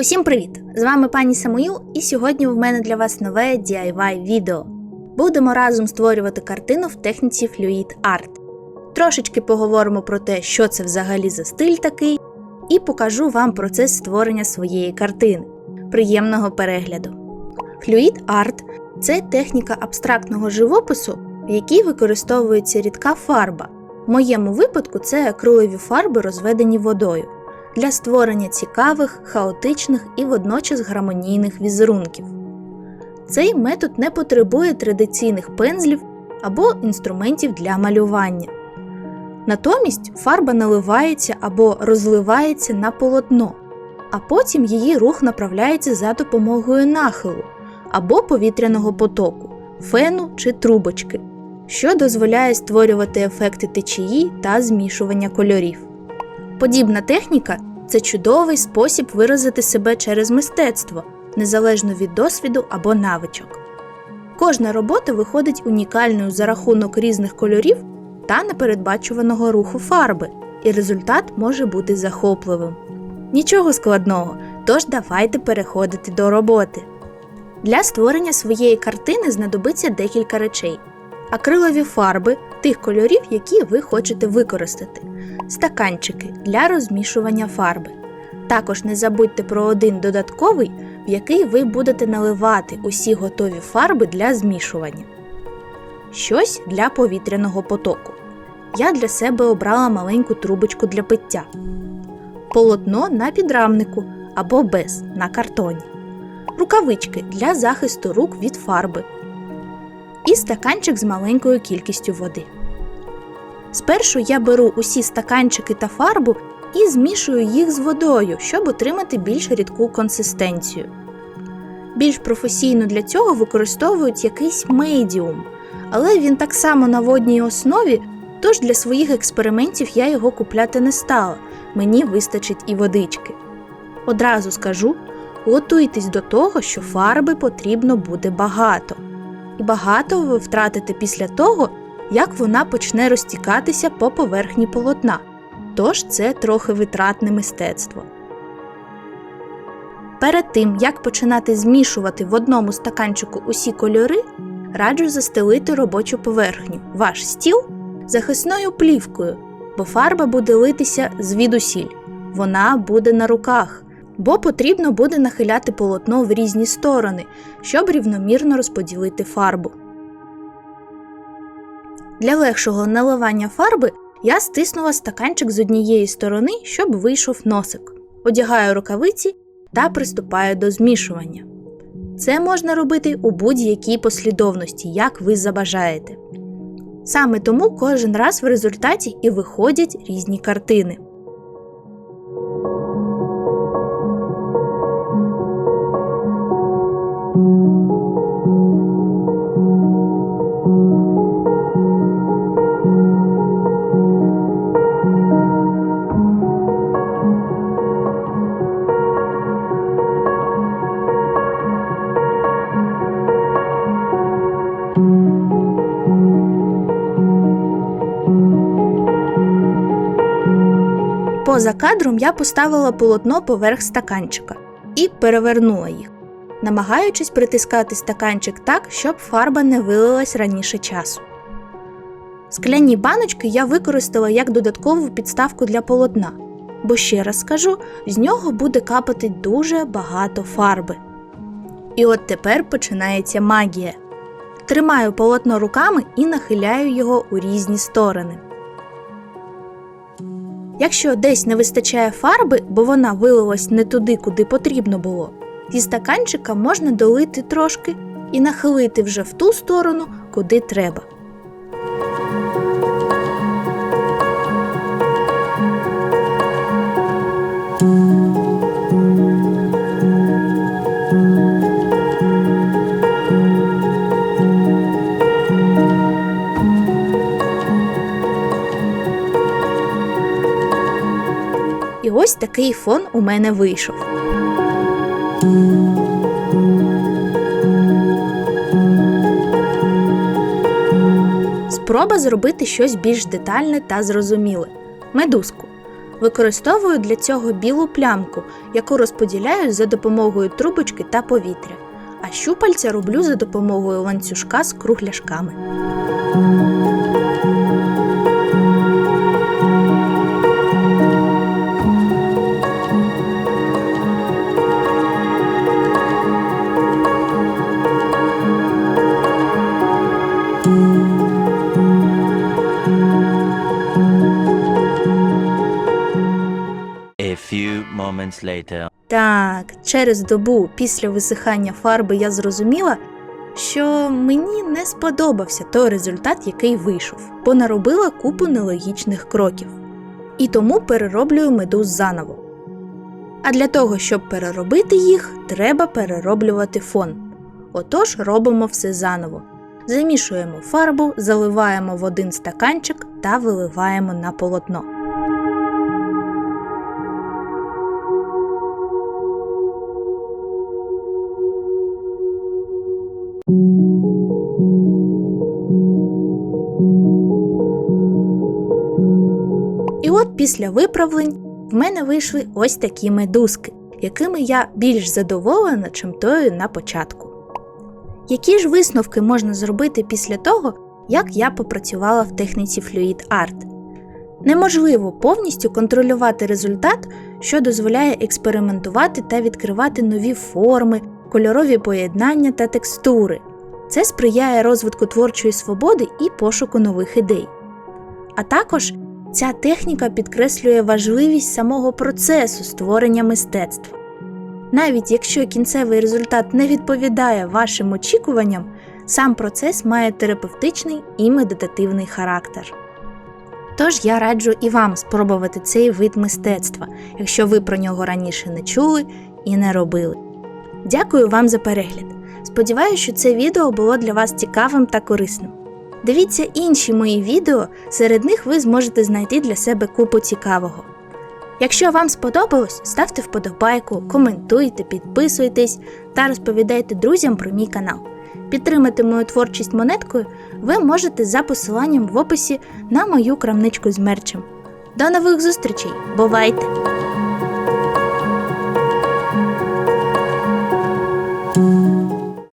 Усім привіт! З вами пані Самуїл, і сьогодні в мене для вас нове DIY відео. Будемо разом створювати картину в техніці Fluid Art. Трошечки поговоримо про те, що це взагалі за стиль такий, і покажу вам процес створення своєї картини. Приємного перегляду! Fluid Art це техніка абстрактного живопису, в якій використовується рідка фарба. В моєму випадку це акрилові фарби, розведені водою для створення цікавих, хаотичних і водночас гармонійних візерунків. Цей метод не потребує традиційних пензлів або інструментів для малювання. Натомість фарба наливається або розливається на полотно, а потім її рух направляється за допомогою нахилу або повітряного потоку, фену чи трубочки, що дозволяє створювати ефекти течії та змішування кольорів. Подібна техніка це чудовий спосіб виразити себе через мистецтво, незалежно від досвіду або навичок. Кожна робота виходить унікальною за рахунок різних кольорів та непередбачуваного руху фарби, і результат може бути захопливим. Нічого складного, тож давайте переходити до роботи. Для створення своєї картини знадобиться декілька речей: акрилові фарби тих кольорів, які ви хочете використати, стаканчики для розмішування фарби. Також не забудьте про один додатковий, в який ви будете наливати усі готові фарби для змішування. Щось для повітряного потоку. Я для себе обрала маленьку трубочку для пиття, полотно на підрамнику або без на картоні, рукавички для захисту рук від фарби і стаканчик з маленькою кількістю води. Спершу я беру усі стаканчики та фарбу і змішую їх з водою, щоб отримати більш рідку консистенцію. Більш професійно для цього використовують якийсь медіум, але він так само на водній основі, тож для своїх експериментів я його купляти не стала, мені вистачить і водички. Одразу скажу, готуйтесь до того, що фарби потрібно буде багато. І багато ви втратите після того, як вона почне розтікатися по поверхні полотна, тож це трохи витратне мистецтво. Перед тим, як починати змішувати в одному стаканчику усі кольори, раджу застелити робочу поверхню, ваш стіл захисною плівкою, бо фарба буде литися звідусіль. Вона буде на руках, бо потрібно буде нахиляти полотно в різні сторони, щоб рівномірно розподілити фарбу. Для легшого наливання фарби я стиснула стаканчик з однієї сторони, щоб вийшов носик. Одягаю рукавиці та приступаю до змішування. Це можна робити у будь-якій послідовності, як ви забажаєте. Саме тому кожен раз в результаті і виходять різні картини. Поза кадром я поставила полотно поверх стаканчика і перевернула їх, намагаючись притискати стаканчик так, щоб фарба не вилилась раніше часу. Скляні баночки я використала як додаткову підставку для полотна, бо ще раз скажу, з нього буде капати дуже багато фарби. І от тепер починається магія. Тримаю полотно руками і нахиляю його у різні сторони. Якщо десь не вистачає фарби, бо вона вилилась не туди, куди потрібно було, зі стаканчика можна долити трошки і нахилити вже в ту сторону, куди треба. І ось такий фон у мене вийшов. Спроба зробити щось більш детальне та зрозуміле медузку. Використовую для цього білу плямку, яку розподіляю за допомогою трубочки та повітря, а щупальця роблю за допомогою ланцюжка з кругляшками. Moments later. Так, через добу після висихання фарби я зрозуміла, що мені не сподобався той результат, який вийшов, бо наробила купу нелогічних кроків. І тому перероблюю медуз заново. А для того, щоб переробити їх, треба перероблювати фон. Отож, робимо все заново. Замішуємо фарбу, заливаємо в один стаканчик та виливаємо на полотно. От після виправлень в мене вийшли ось такі медузки, якими я більш задоволена, чим тою на початку. Які ж висновки можна зробити після того, як я попрацювала в техніці Fluid Art? Неможливо повністю контролювати результат, що дозволяє експериментувати та відкривати нові форми, кольорові поєднання та текстури. Це сприяє розвитку творчої свободи і пошуку нових ідей. А також Ця техніка підкреслює важливість самого процесу створення мистецтва. Навіть якщо кінцевий результат не відповідає вашим очікуванням, сам процес має терапевтичний і медитативний характер. Тож я раджу і вам спробувати цей вид мистецтва, якщо ви про нього раніше не чули і не робили. Дякую вам за перегляд. Сподіваюся, що це відео було для вас цікавим та корисним. Дивіться інші мої відео, серед них ви зможете знайти для себе купу цікавого. Якщо вам сподобалось, ставте вподобайку, коментуйте, підписуйтесь та розповідайте друзям про мій канал. Підтримати мою творчість монеткою ви можете за посиланням в описі на мою крамничку з мерчем. До нових зустрічей! Бувайте!